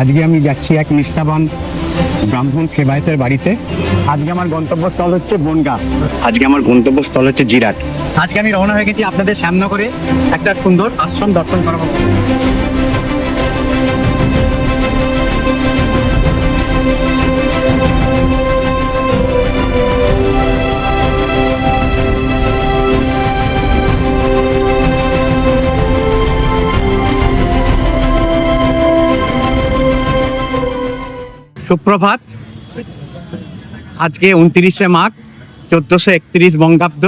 আজকে আমি যাচ্ছি এক নিষ্ঠাবান ব্রাহ্মণ সেবায়তের বাড়িতে। আজকে আমার গন্তব্যস্থল হচ্ছে বনগা। আজকে আমার গন্তব্যস্থল হচ্ছে জিরাট। আজকে আমি রওনা হয়ে গেছি আপনাদের শ্যামনগরে একটা সুন্দর আশ্রম দর্শন করাবো। সুপ্রভাত। আজকে উনত্রিশে মাঘ, চোদ্দশো একত্রিশ বঙ্গাব্দ।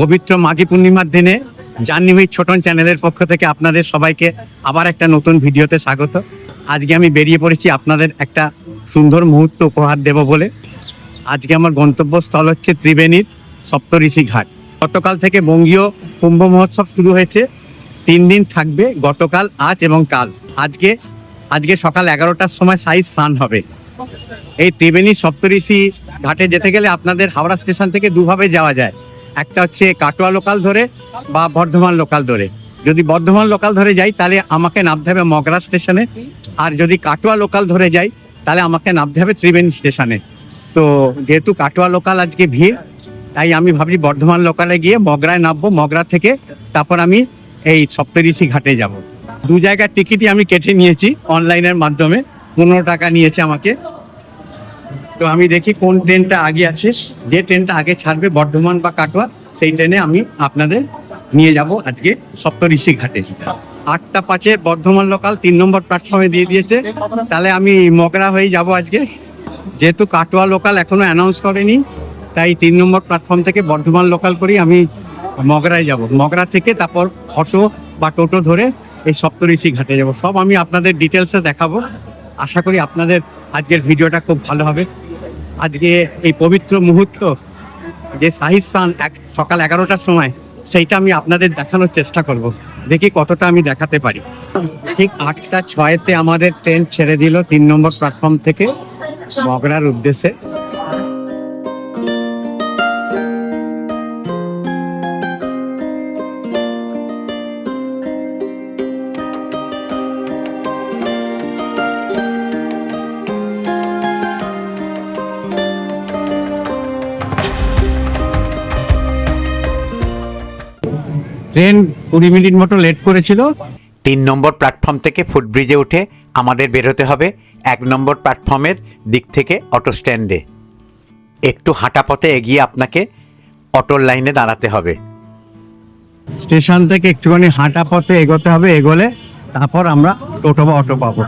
পবিত্র মাঘী পূর্ণিমার দিনে জাহ্নবী ছোটন চ্যানেলের পক্ষ থেকে আপনাদের সবাইকে আবার একটা নতুন ভিডিওতে স্বাগত। আজকে আমি বেরিয়ে পড়েছি আপনাদের একটা সুন্দর মুহূর্ত উপহার দেব বলে। আজকে আমার গন্তব্যস্থল হচ্ছে ত্রিবেণীর সপ্তঋষি ঘাট। গতকাল থেকে বঙ্গীয় কুম্ভ মহোৎসব শুরু হয়েছে। তিন দিন থাকবে গতকাল, আজ এবং কাল। আজকে আজকে সকাল এগারোটার সময় সাইজ স্নান হবে। এই ত্রিবেণী সপ্তঋষি ঘাটে যেতে গেলে আপনাদের হাওড়া স্টেশন থেকে দুভাবে যাওয়া যায়। একটা হচ্ছে কাটোয়া লোকাল ধরে বা বর্ধমান লোকাল ধরে। যদি বর্ধমান লোকাল ধরে যাই, তাহলে আমাকে নামতে হবে মগরা স্টেশনে। আর যদি কাটোয়া লোকাল ধরে যাই, তাহলে আমাকে নামতে হবে ত্রিবেণী স্টেশনে। তো যেহেতু কাটোয়া লোকাল আজকে ভিড়, তাই আমি ভাবছি বর্ধমান লোকালে গিয়ে মগরায় নামবো, মগরা থেকে। তারপর আমি এই সপ্তঋষি ঘাটে যাব। দু জায়গার টিকিটই আমি কেটে নিয়েছি অনলাইনের মাধ্যমে। পনেরো টাকা নিয়েছে আমাকে। তো আমি দেখি কোন ট্রেনটা আগে আছে। যে ট্রেনটা আগে ছাড়বে বর্ধমান বা কাটোয়া, সেই ট্রেনে আমি আপনাদের নিয়ে যাব আজকে সপ্তঋষি ঘাটে। আটটা পাঁচে বর্ধমান লোকাল তিন নম্বর প্ল্যাটফর্মে দিয়ে দিয়েছে। তাহলে আমি মগরা হয়ে যাব আজকে। যেহেতু কাটোয়া লোকাল এখনও অ্যানাউন্স করেনি, তাই তিন নম্বর প্ল্যাটফর্ম থেকে বর্ধমান লোকাল করেই আমি মগরায় যাব। মগরা থেকে তারপর অটো বা টোটো ধরে এই সপ্তঋষি ঘাটে যাব। সব আমি আপনাদের ডিটেলসে দেখাবো। আশা করি আপনাদের আজকের ভিডিওটা খুব ভালো হবে। আজকে এই পবিত্র মুহূর্ত, যে শাহী স্নান এক, সকাল এগারোটার সময়, সেইটা আমি আপনাদের দেখানোর চেষ্টা করব। দেখি কতটা আমি দেখাতে পারি। ঠিক আটটা ছয়তে আমাদের ট্রেন ছেড়ে দিল তিন নম্বর প্ল্যাটফর্ম থেকে, মগরার উদ্দেশ্যে। ট্রেন কুড়ি মিনিট মতো লেট করেছিল। তিন নম্বর প্ল্যাটফর্ম থেকে ফুটব্রিজে উঠে আমাদের বেরোতে হবে এক নম্বর প্ল্যাটফর্মের দিক থেকে অটো স্ট্যান্ডে। একটু হাঁটা পথে এগিয়ে আপনাকে অটোর লাইনে দাঁড়াতে হবে। স্টেশন থেকে একটুখানি হাঁটা পথে এগোতে হবে এগোলে তারপর আমরা টোটো বা অটো পাবো।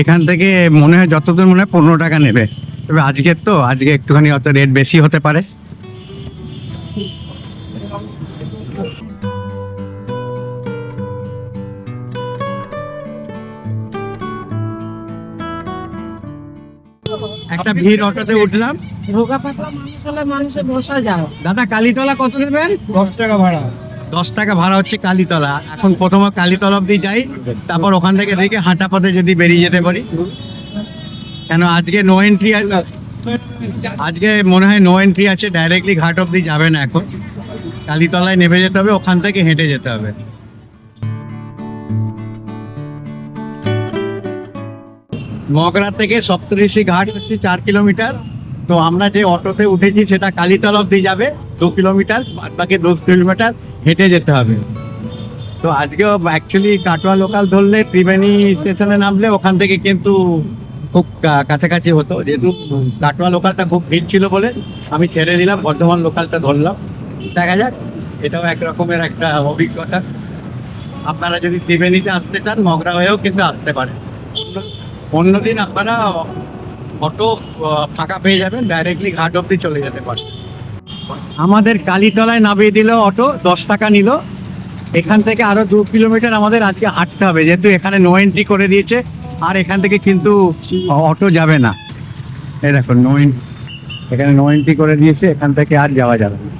এখান থেকে মনে হয় যতদূর মনে হয় পনেরো টাকা নেবে। তবে আজকের তো আজকে একটুখানি অত রেট বেশি হতে পারে। ভিড় অটোতে উঠলাম। ঢোকা পাতলা মানুষ হলে মানুষে বসা যায়। দাদা কালীতলা কত নেবেন? দশ টাকা ভাড়া। দশ টাকা ভাড়া হচ্ছে কালীতলা। এখন প্রথমে কালীতলা অব্দি যাই তারপর ওখান থেকে দেখে হাঁটা পথে যদি বেরিয়ে যেতে পারি। কেন আজকে নো এন্ট্রি আজকে মনে হয় নো এন্ট্রি আছে ডাইরেক্টলি ঘাট অব্দি যাবে না এখন। কালীতলায় নেমে যেতে হবে ওখান থেকে হেঁটে যেতে হবে। মগরা থেকে সপ্তঋষি ঘাট হচ্ছে চার কিলোমিটার। তো আমরা যে অটোতে উঠেছি, সেটা কালীতল অব্দি যাবে। দু কিলোমিটার বাকি দু কিলোমিটার হেঁটে যেতে হবে। তো আজকেও অ্যাকচুয়ালি কাটোয়া লোকাল ধরলে ত্রিবেণী স্টেশনে নামলে ওখান থেকে কিন্তু খুব কাছাকাছি হতো। যেহেতু কাটোয়া লোকালটা খুব ভিড় ছিল বলে আমি ছেড়ে দিলাম, বর্ধমান লোকালটা ধরলাম। দেখা যাক, এটাও এক রকমের একটা অভিজ্ঞতা। আপনারা যদি ত্রিবেণীতে আসতে চান, মগরা হয়েও কিন্তু আসতে পারেন। অন্যদিন আপনারা অটো ফাঁকা পেয়ে যাবেন ডাইরেক্টলি ঘাট অব্দি চলে যেতে পারেন আমাদের কালীতলায় নামিয়ে দিল অটো, দশ টাকা নিল। এখান থেকে আরও দু কিলোমিটার আমাদের আজকে হাঁটতে হবে, যেহেতু এখানে নো এন্ট্রি করে দিয়েছে, আর এখান থেকে কিন্তু অটো যাবে না। এই দেখুন নো এখানে নো এন্ট্রি করে দিয়েছে, এখান থেকে আর যাওয়া যাবে না।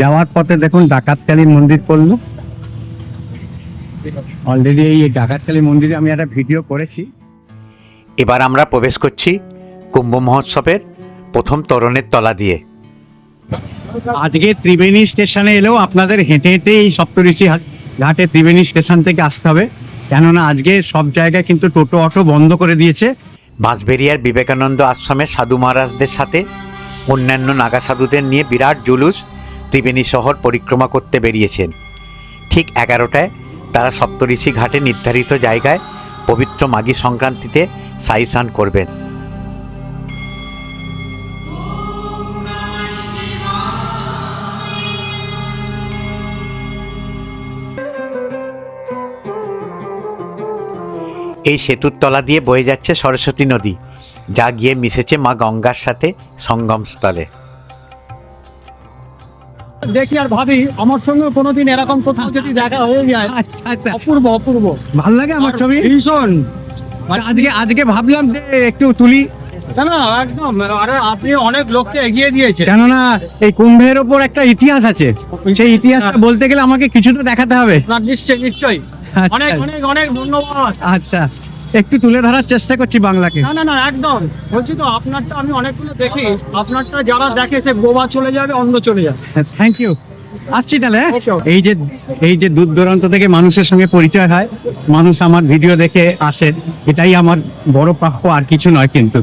যাওয়ার পথে দেখুন ডাকাতকালী মন্দির পড়ল। অলরেডি এই ডাকাতকালী মন্দিরে আমি একটা ভিডিও করেছি। এবার আমরা প্রবেশ করছি কুম্ভ মহোৎসবের প্রথম তরণের তলা দিয়ে। আজকে ত্রিবেণী স্টেশনে এলেও আপনাদের হেঁটে হেঁটে এই সপ্তঋষি ঘাটে ত্রিবেণী স্টেশন থেকে আসতে হবে। কেননা আজকে সব জায়গায় কিন্তু টোটো অটো বন্ধ করে দিয়েছে। বাঁশবেরিয়ার বিবেকানন্দ আশ্রমের সাধু মহারাজদের সাথে অন্যান্য নাগা সাধুদের নিয়ে বিরাট জুলুস ত্রিবেণী শহর পরিক্রমা করতে বেরিয়েছেন। ঠিক এগারোটায় তারা সপ্তঋষি ঘাটে নির্ধারিত জায়গায় পবিত্র মাঘী সংক্রান্তিতে সাই সাইসান করবেন। এই সেতুর তলা দিয়ে বয়ে যাচ্ছে সরস্বতী নদী, যা গিয়ে মিশেছে মা গঙ্গার সাথে সঙ্গমস্থলে। দেখি আর ভাবি আমার সঙ্গে কোনোদিন এরকম কোথাও যদি দেখা হয়ে যায় আচ্ছা আচ্ছা। অপূর্ব অপূর্ব। ভালো লাগে আমার ছবি? ভীষণ। আজকে আজকে ভাবলাম যে একটু তুলি। না না একদম। আরে আপনি অনেক লোককে এগিয়ে দিয়েছেন। কেননা এই কুম্ভের ওপর একটা ইতিহাস আছে। সেই ইতিহাসটা বলতে গেলে আমাকে কিছু তো দেখাতে হবে। না নিশ্চয়ই নিশ্চয়ই। আচ্ছা। অনেক অনেক অনেক ধন্যবাদ। আচ্ছা। একটু তুলে ধরার চেষ্টা করছি বাংলাকে। না না না একদম। বলছি তো আপনারটা আমি অনেকগুলো দেখি। আপনারটা যারা দেখে সে গোবা চলে যাবে অন্ধ চলে যাবে। থ্যাংক ইউ আসছি তাহলে হ্যাঁ? এই যে এই যে দূর দূরান্ত থেকে মানুষের সঙ্গে পরিচয় হয় মানুষ আমার ভিডিও দেখে আসে এটাই আমার বড় প্রাপ্য আর কিছু নয় কিন্তু।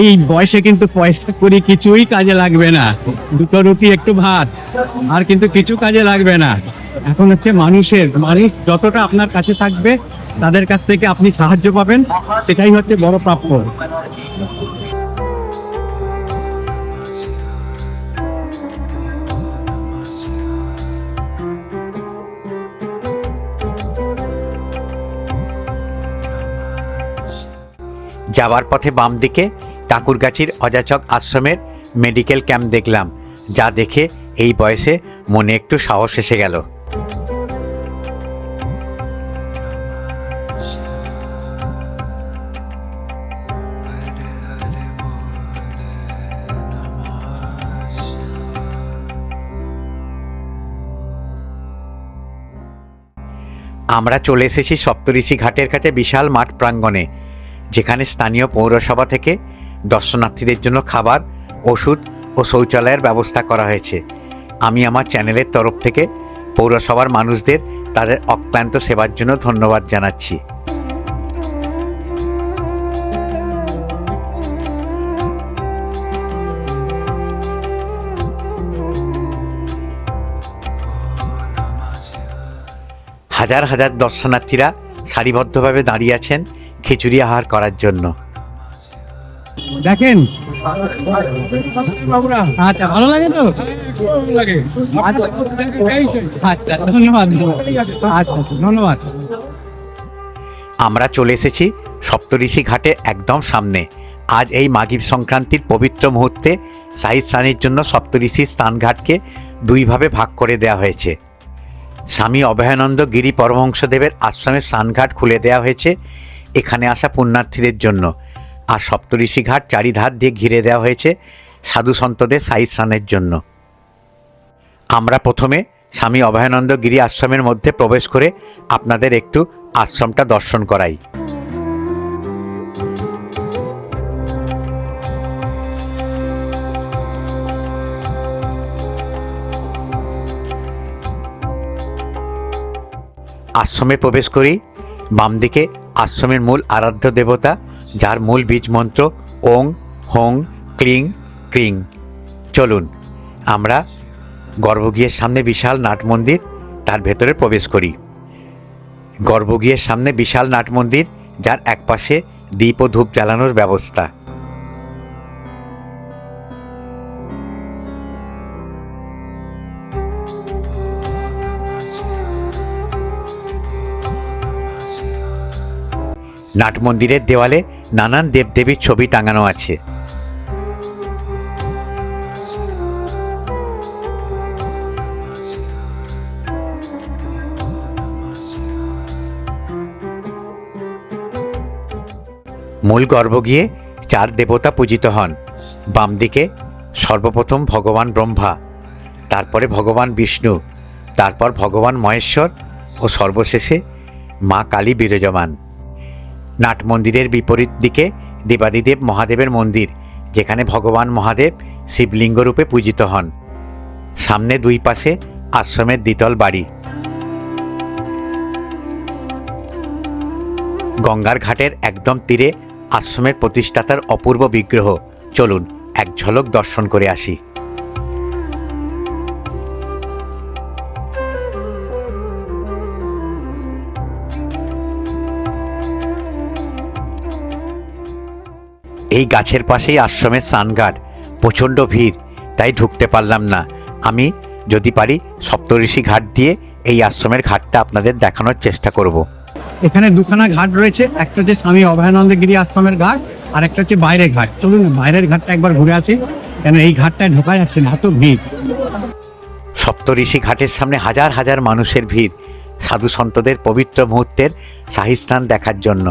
এই বয়সে কিন্তু পয়সা করি কিছুই কাজে লাগবে না। দুটো রুটি একটু ভাত আর কিন্তু কিছু কাজে লাগবে না। এখন হচ্ছে মানুষের মানুষ যতটা আপনার কাছে থাকবে তাদের কাছ থেকে আপনি সাহায্য পাবেন, সেটাই হচ্ছে বড় প্রাপ্য। যাওয়ার পথে বাম দিকে কাকুরগাছির অজাচক আশ্রমের মেডিকেল ক্যাম্প দেখলাম, যা দেখে এই বয়সে মনে একটু সাহস এসে গেল। আমরা চলে এসেছি সপ্তঋষি ঘাটের কাছে বিশাল মাঠ প্রাঙ্গণে, যেখানে স্থানীয় পৌরসভা থেকে দর্শনার্থীদের জন্য খাবার, ওষুধ ও শৌচালয়ের ব্যবস্থা করা হয়েছে। আমি আমার চ্যানেলের তরফ থেকে পৌরসভার মানুষদের তাদের অক্লান্ত সেবার জন্য ধন্যবাদ জানাচ্ছি। হাজার হাজার দর্শনার্থীরা সারিবদ্ধভাবে দাঁড়িয়ে আছেন খিচুড়ি আহার করার জন্য। দেখেন। আচ্ছা ভালো লাগে তো? আচ্ছা ধন্যবাদ। আচ্ছা ধন্যবাদ। আমরা চলে এসেছি সপ্তঋষি ঘাটে একদম সামনে। আজ এই মাঘী সংক্রান্তির পবিত্র মুহূর্তে সাহিদ স্নানের জন্য সপ্তঋষি স্নানঘাটকে দুইভাবে ভাগ করে দেওয়া হয়েছে। স্বামী অভয়ানন্দ গিরি পরমহংসদেবের আশ্রমের স্নানঘাট খুলে দেওয়া হয়েছে। এখানে আসা পুণ্যার্থীদের জন্য। আর সপ্তঋষি ঘাট চারিধার দিয়ে ঘিরে দেওয়া হয়েছে সাধু সন্তদের সাই স্নানের জন্য। আমরা প্রথমে স্বামী অভয়ানন্দ গিরি আশ্রমের মধ্যে প্রবেশ করে আপনাদের একটু আশ্রমটা দর্শন করাই। আশ্রমে প্রবেশ করি। বাম দিকে আশ্রমের মূল আরাধ্য দেবতা, যার মূল বীজ মন্ত্র ওং, হোং, ক্লিং, ক্রিং। চলুন, আমরা গর্ভগৃহের সামনে বিশাল নাট মন্দির, তার ভেতরে প্রবেশ করি। গর্ভগৃহের সামনে বিশাল নাট মন্দির, যার একপাশে দীপ ও ধূপ জ্বালানোর ব্যবস্থা। নাট মন্দিরের দেওয়ালে নানান দেবদেবীর ছবি টাঙানো আছে। মূল গর্ভ গিয়ে চার দেবতা পূজিত হন। বাম দিকে সর্বপ্রথম ভগবান ব্রহ্মা, তারপরে ভগবান বিষ্ণু, তারপর ভগবান মহেশ্বর ও সর্বশেষে মা কালী বিরাজমান। নাট মন্দিরের বিপরীত দিকে দেবাদিদেব মহাদেবের মন্দির, যেখানে ভগবান মহাদেব শিবলিঙ্গ রূপে পূজিত হন। সামনে দুই পাশে আশ্রমের দ্বিতল বাড়ি। গঙ্গার ঘাটের একদম তীরে আশ্রমের প্রতিষ্ঠাতার অপূর্ব বিগ্রহ। চলুন এক ঝলক দর্শন করে আসি। এই গাছের পাশেই আশ্রমের স্নানঘাট। প্রচণ্ড ভিড় তাই ঢুকতে পারলাম না। আমি যদি পারি সপ্তঋষি ঘাট দিয়ে এই আশ্রমের ঘাটটা আপনাদের দেখানোর চেষ্টা করব। এখানে দুখানা ঘাট রয়েছে একটা হচ্ছে স্বামী অভয়ানন্দ গিরি আশ্রমের ঘাট আর একটা হচ্ছে বাইরের ঘাট। চলুন বাইরের ঘাটটা একবার ঘুরে আসি কেন এই ঘাটটায় ঢোকা যাচ্ছে না এত ভিড়। সপ্তঋষি ঘাটের সামনে হাজার হাজার মানুষের ভিড় সাধু সন্তদের পবিত্র মুহূর্তের শাহী স্নান দেখার জন্য।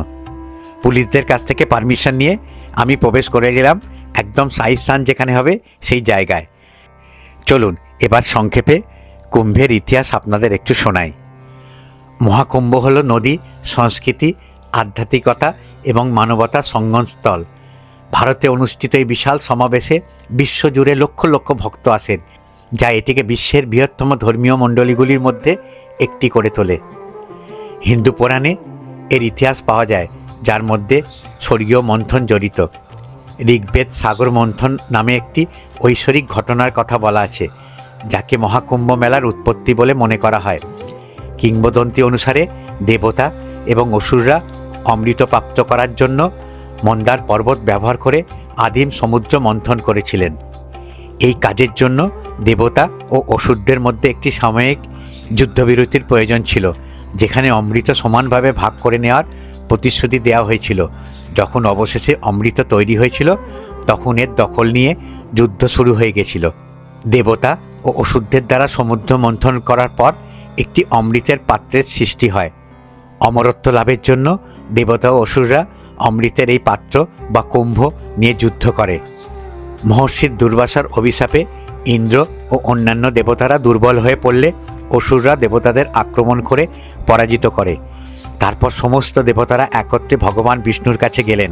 পুলিশদের কাছ থেকে পারমিশন নিয়ে আমি প্রবেশ করে গেলাম একদম শাহী স্নান যেখানে হবে সেই জায়গায়। চলুন, এবার সংক্ষেপে কুম্ভের ইতিহাস আপনাদের একটু শোনাই। মহাকুম্ভ হল নদী, সংস্কৃতি, আধ্যাত্মিকতা এবং মানবতার সঙ্গমস্থল। ভারতে অনুষ্ঠিত এই বিশাল সমাবেশে বিশ্বজুড়ে লক্ষ লক্ষ ভক্ত আসেন, যা এটিকে বিশ্বের বৃহত্তম ধর্মীয় মণ্ডলীগুলির মধ্যে একটি করে তোলে। হিন্দু পুরাণে এর ইতিহাস পাওয়া যায় যার মধ্যে স্বর্গীয় মন্থন জড়িত। ঋগ্বেদ সাগর মন্থন নামে একটি ঐশ্বরিক ঘটনার কথা বলা আছে, যাকে মহাকুম্ভ মেলার উৎপত্তি বলে মনে করা হয়। কিংবদন্তি অনুসারে দেবতা এবং অসুররা অমৃত প্রাপ্ত করার জন্য মন্দার পর্বত ব্যবহার করে আদিম সমুদ্র মন্থন করেছিলেন। এই কাজের জন্য দেবতা ও অসুরদের মধ্যে একটি সাময়িক যুদ্ধবিরতির প্রয়োজন ছিল, যেখানে অমৃত সমানভাবে ভাগ করে নেওয়ার প্রতিশ্রুতি দেওয়া হয়েছিল। যখন অবশেষে অমৃত তৈরি হয়েছিল, তখন এর দখল নিয়ে যুদ্ধ শুরু হয়ে গেছিল। দেবতা ও অসুরদের দ্বারা সমুদ্র মন্থন করার পর একটি অমৃতের পাত্রের সৃষ্টি হয়। অমরত্ব লাভের জন্য দেবতা ও অসুররা অমৃতের এই পাত্র বা কুম্ভ নিয়ে যুদ্ধ করে। মহর্ষির দুর্বাসার অভিশাপে ইন্দ্র ও অন্যান্য দেবতারা দুর্বল হয়ে পড়লে অসুররা দেবতাদের আক্রমণ করে পরাজিত করে। তারপর সমস্ত দেবতারা একত্রে ভগবান বিষ্ণুর কাছে গেলেন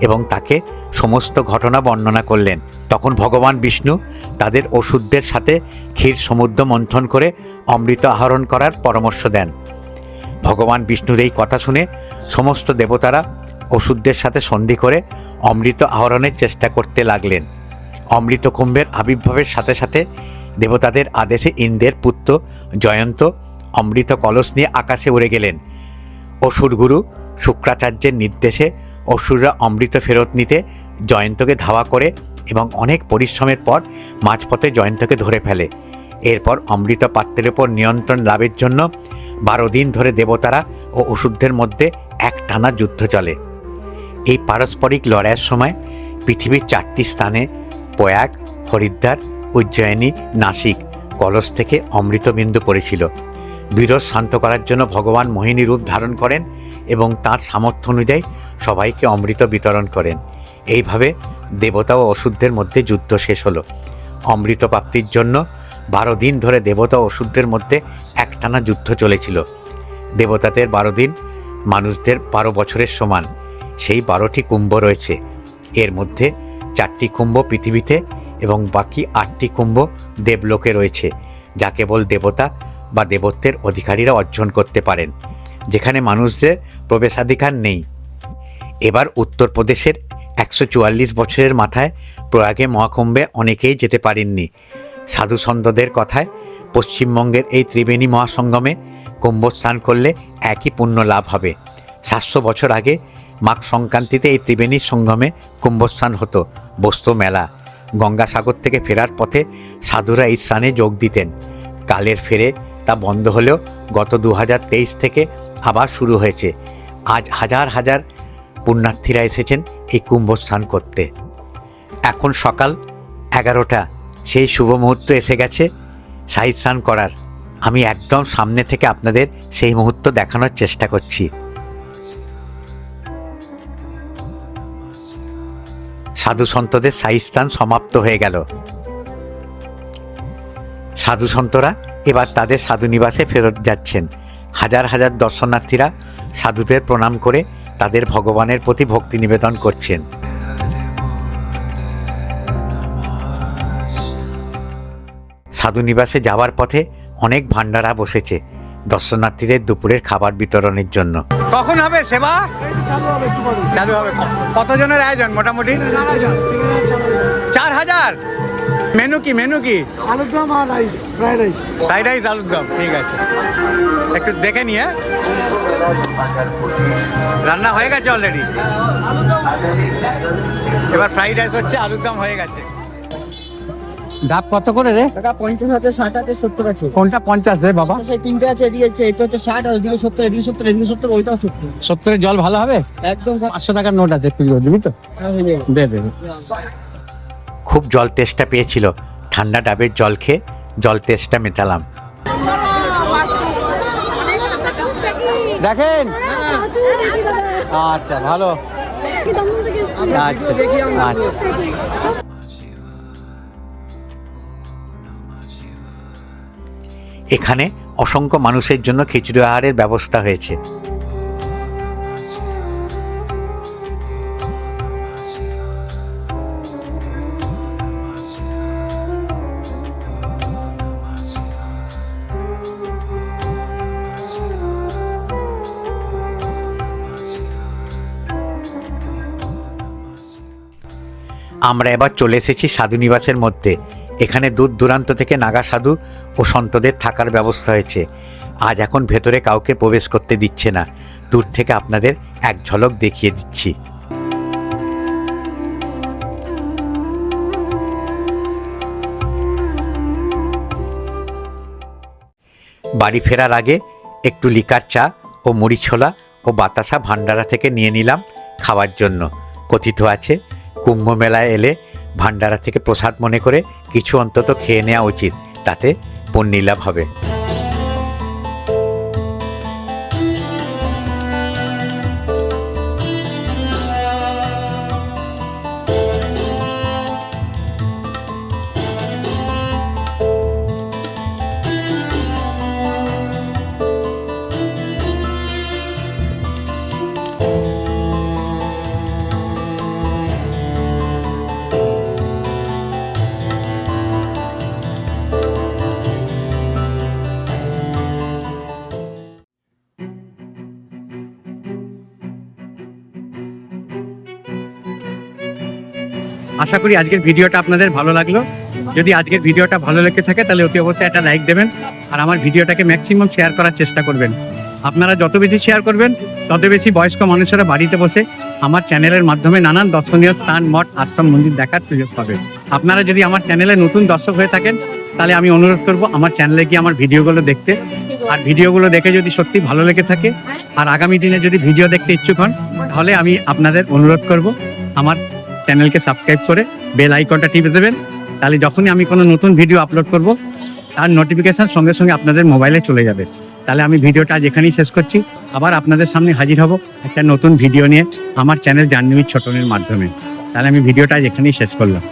এবং তাকে সমস্ত ঘটনা বর্ণনা করলেন। তখন ভগবান বিষ্ণু তাদের ওষুধদের সাথে ক্ষীর সমুদ্র মন্থন করে অমৃত আহরণ করার পরামর্শ দেন। ভগবান বিষ্ণুর এই কথা শুনে সমস্ত দেবতারা ওষুধদের সাথে সন্ধি করে অমৃত আহরণের চেষ্টা করতে লাগলেন। অমৃত কুম্ভের আবির্ভাবের সাথে সাথে দেবতাদের আদেশে ইন্দ্রের পুত্র জয়ন্ত অমৃত কলস নিয়ে আকাশে উড়ে গেলেন। অসুরগুরু শুক্রাচার্যের নির্দেশে অসুররা অমৃত ফেরত নিতে জয়ন্তকে ধাওয়া করে এবং অনেক পরিশ্রমের পর মাঝপথে জয়ন্তকে ধরে ফেলে। এরপর অমৃত পাত্রের উপর নিয়ন্ত্রণ লাভের জন্য বারো দিন ধরে দেবতারা ও অসুরদের মধ্যে এক টানা যুদ্ধ চলে। এই পারস্পরিক লড়াইয়ের সময় পৃথিবীর চারটি স্থানে প্রয়াগ, হরিদ্বার, উজ্জয়িনী, নাসিক, কলস থেকে অমৃতবিন্দু পড়েছিল। বিরোধ শান্ত করার জন্য ভগবান মোহিনী রূপ ধারণ করেন এবং তার সামর্থ্য অনুযায়ী সবাইকে অমৃত বিতরণ করেন। এইভাবে দেবতা ও অসুরদের মধ্যে যুদ্ধ শেষ হলো। অমৃত প্রাপ্তির জন্য বারো দিন ধরে দেবতা ও অসুরদের মধ্যে একটানা যুদ্ধ চলেছিল। দেবতাদের বারো দিন, মানুষদের বারো বছরের সমান। সেই বারোটি কুম্ভ রয়েছে। এর মধ্যে চারটি কুম্ভ পৃথিবীতে এবং বাকি আটটি কুম্ভ দেবলোকে রয়েছে, যা কেবল দেবতা বা দেবত্বের অধিকারীরা অর্জন করতে পারেন, যেখানে মানুষদের প্রবেশাধিকার নেই। এবার উত্তরপ্রদেশের একশো চুয়াল্লিশ বছরের মাথায় প্রয়াগে মহাকুম্ভে অনেকেই যেতে পারেননি। সাধু সন্তদের কথায় পশ্চিমবঙ্গের এই ত্রিবেণী মহাসঙ্গমে কুম্ভ স্নান করলে একই পুণ্য লাভ হবে। সাতশো বছর আগে মাঘ সংক্রান্তিতে এই ত্রিবেণী সঙ্গমে কুম্ভস্নান হতো, বস্তু মেলা। গঙ্গাসাগর থেকে ফেরার পথে সাধুরা এই স্নানে যোগ দিতেন। কালের ফেরে তা বন্ধ হলেও গত দু হাজার তেইশ থেকে আবার শুরু হয়েছে। আজ হাজার হাজার পুণ্যার্থীরা এসেছেন এই কুম্ভ স্নান করতে। এখন সকাল এগারোটা, সেই শুভ মুহূর্ত এসে গেছে শাহী স্নান করার। আমি একদম সামনে থেকে আপনাদের সেই মুহূর্ত দেখানোর চেষ্টা করছি। সাধু সন্তদের শাহী স্নান সমাপ্ত হয়ে গেল। সাধু সন্তরা এবার তাদের সাধু নিবাসে ফেরত যাচ্ছেন। হাজার হাজার দর্শনার্থীরা সাধুদের প্রণাম করে তাদের ভগবানের প্রতি ভক্তি নিবেদন করছেন। সাধুনিবাসে যাওয়ার পথে অনেক ভান্ডারা বসেছে দর্শনার্থীদের দুপুরের খাবার বিতরণের জন্য। কখন হবে সেবা? চালু হবে কতজনের আয়োজন মোটামুটি? মেনু কি মেনু কি? আলুর দম আর rice fried rice. Fried rice আলুর দম ঠিক আছে। একটু দেখে নিয়ে। রান্না হয়ে গেছে অলরেডি এবার ফ্রাইড রাইস হচ্ছে আলুর দম হয়ে গেছে। ডাব কত করে রে? টাকা পঞ্চাশ আছে ষাট আছে সত্তর আছে। কোনটা পঞ্চাশ রে বাবা? সেই তিনটে আছে এদিকে আছে এটা হচ্ছে ষাট আর ওদিকে সত্তর এদিকে সত্তর এদিকে সত্তর ওইটাও সত্তর। সত্তরের জল ভালো হবে? একদম। পাঁচশো টাকার নোট আছে দিবি তো? হয়ে দে দে। খুব জল তেষ্টা পেয়েছিল। ঠান্ডা ডাবের জল খেয়ে জল তেষ্টা মেটালাম। দেখেন? আচ্ছা ভালো। আচ্ছা আচ্ছা। এখানে অসংখ্য মানুষের জন্য খিচুড়ি আহারের ব্যবস্থা হয়েছে। আমরা এবার চলে এসেছি সাধুনিবাসের মধ্যে। এখানে দূর দূরান্ত থেকে নাগা সাধু ও সন্তদের থাকার ব্যবস্থা হয়েছে। আজ এখন ভেতরে কাউকে প্রবেশ করতে দিচ্ছে না। দূর থেকে আপনাদের এক ঝলক দেখিয়ে দিচ্ছি। বাড়ি ফেরার আগে একটু লিকার চা ও মুড়ি ছোলা ও বাতাসা ভান্ডারা থেকে নিয়ে নিলাম খাওয়ার জন্য। কথিত আছে কুম্ভ মেলায় এলে ভান্ডারা থেকে প্রসাদ মনে করে কিছু অন্তত খেয়ে নেওয়া উচিত, তাতে পুণ্যিলাভ হবে। আশা করি আজকের ভিডিওটা আপনাদের ভালো লাগল। যদি আজকের ভিডিওটা ভালো লেগে থাকে, তাহলে অতি অবশ্যই একটা লাইক দেবেন আর আমার ভিডিওটাকে ম্যাক্সিমাম শেয়ার করার চেষ্টা করবেন। আপনারা যত বেশি শেয়ার করবেন, তত বেশি বয়স্ক মানুষেরা বাড়িতে বসে আমার চ্যানেলের মাধ্যমে নানান দর্শনীয় স্থান, মঠ, আশ্রম, মন্দির দেখার সুযোগ পাবেন আপনারা যদি আমার চ্যানেলে নতুন দর্শক হয়ে থাকেন, তাহলে আমি অনুরোধ করব আমার চ্যানেলে গিয়ে আমার ভিডিওগুলো দেখতে। আর ভিডিওগুলো দেখে যদি সত্যি ভালো লেগে থাকে, আর আগামী দিনে যদি ভিডিও দেখতে ইচ্ছুক হন, তাহলে আমি আপনাদের অনুরোধ করব আমার চ্যানেলকে সাবস্ক্রাইব করে বেল আইকনটা টিপে দেবেন। তাহলে যখনই আমি কোনো নতুন ভিডিও আপলোড করব, তার নোটিফিকেশান সঙ্গে সঙ্গে আপনাদের মোবাইলে চলে যাবে। তাহলে আমি ভিডিওটা আজ এখানেই শেষ করছি। আবার আপনাদের সামনে হাজির হব একটা নতুন ভিডিও নিয়ে আমার চ্যানেল জাহ্নবী ছোটনের মাধ্যমে। তাহলে আমি ভিডিওটা আজ এখানেই শেষ করলাম।